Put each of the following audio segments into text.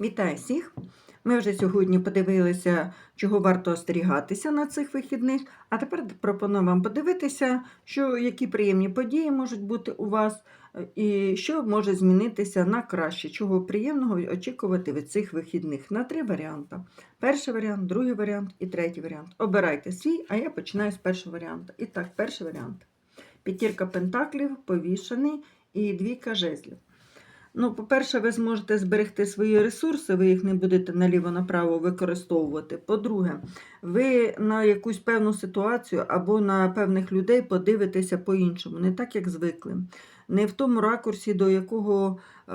Вітаю всіх! Ми вже сьогодні подивилися, чого варто остерігатися на цих вихідних. А тепер пропоную вам подивитися, що, які приємні події можуть бути у вас, е, і що може змінитися на краще, чого приємного очікувати від цих вихідних на три варіанти. Перший варіант, другий варіант і третій варіант. Обирайте свій, а я починаю з першого варіанту. І так, перший варіант. П'ятірка пентаклів, повішений і двійка жезлів. Ну, по-перше, ви зможете зберегти свої ресурси, ви їх не будете наліво-направо використовувати. По-друге, ви на якусь певну ситуацію або на певних людей подивитеся по-іншому, не так, як звикли. Не в тому ракурсі, до якого е,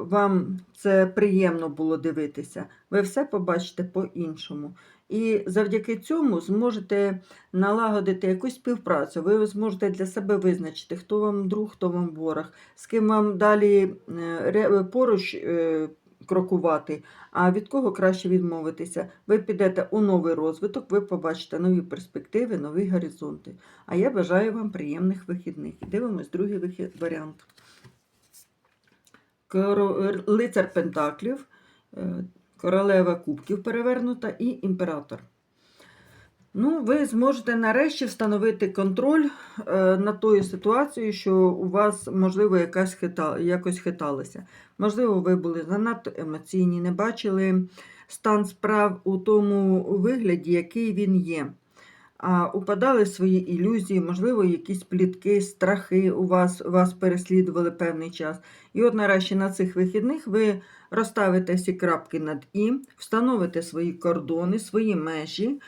вам це приємно було дивитися. Ви все побачите по-іншому. І завдяки цьому зможете налагодити якусь співпрацю. Ви зможете для себе визначити, хто вам друг, хто вам ворог, з ким вам далі е, поруч е, крокувати, а від кого краще відмовитися. Ви підете у новий розвиток, ви побачите нові перспективи, нові горизонти. А я бажаю вам приємних вихідних. Дивимось другий вихід, варіант. Лицар Пентаклів, е, королева кубків перевернута і імператор. Ну, ви зможете нарешті встановити контроль е, над тою ситуацією, що у вас, можливо, якась хита, якось хиталася. Можливо, ви були занадто емоційні, не бачили стан справ у тому вигляді, який він є. А упадали свої ілюзії, можливо, якісь плітки, страхи у вас, вас переслідували певний час. І от нарешті на цих вихідних ви розставите всі крапки над І, встановите свої кордони, свої межі,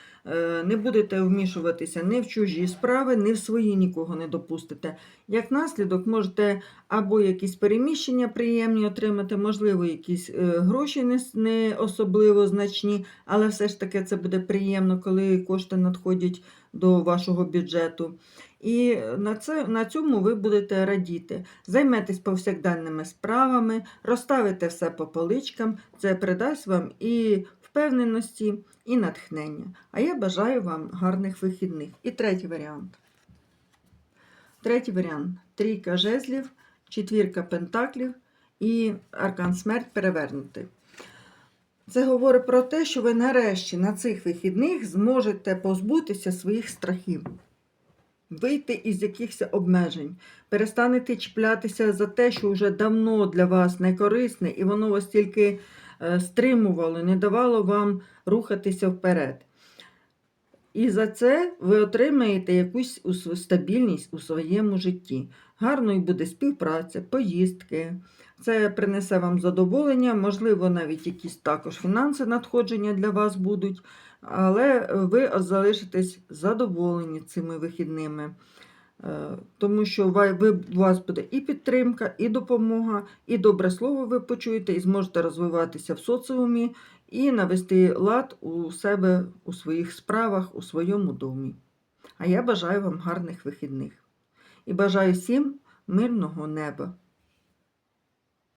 не будете вмішуватися ні в чужі справи, ні в свої нікого не допустите. Як наслідок, можете або якісь переміщення приємні отримати, можливо, якісь е, гроші не особливо значні, але все ж таки це буде приємно, коли кошти надходять до вашого бюджету. І на, це, на цьому ви будете радіти. Займетесь повсякденними справами, розставите все по поличкам, це придасть вам і впевненості, і натхнення. А я бажаю вам гарних вихідних. І третій варіант. Третій варіант трійка жезлів, четвірка пентаклів і аркан смерть перевернутий. Це говорить про те, що ви нарешті на цих вихідних зможете позбутися своїх страхів, вийти із якихось обмежень, перестанете чіплятися за те, що вже давно для вас не корисне, і воно вас тільки е, стримувало, не давало вам рухатися вперед. І за це ви отримаєте якусь стабільність у своєму житті. Гарною буде співпраця, поїздки. Це принесе вам задоволення, можливо, навіть якісь також фінанси надходження для вас будуть, але ви залишитесь задоволені цими вихідними. Е, Тому що у вас буде і підтримка, і допомога, і добре слово ви почуєте, і зможете розвиватися в соціумі, і навести лад у себе у своїх справах, у своєму домі. А я бажаю вам гарних вихідних і бажаю всім мирного неба.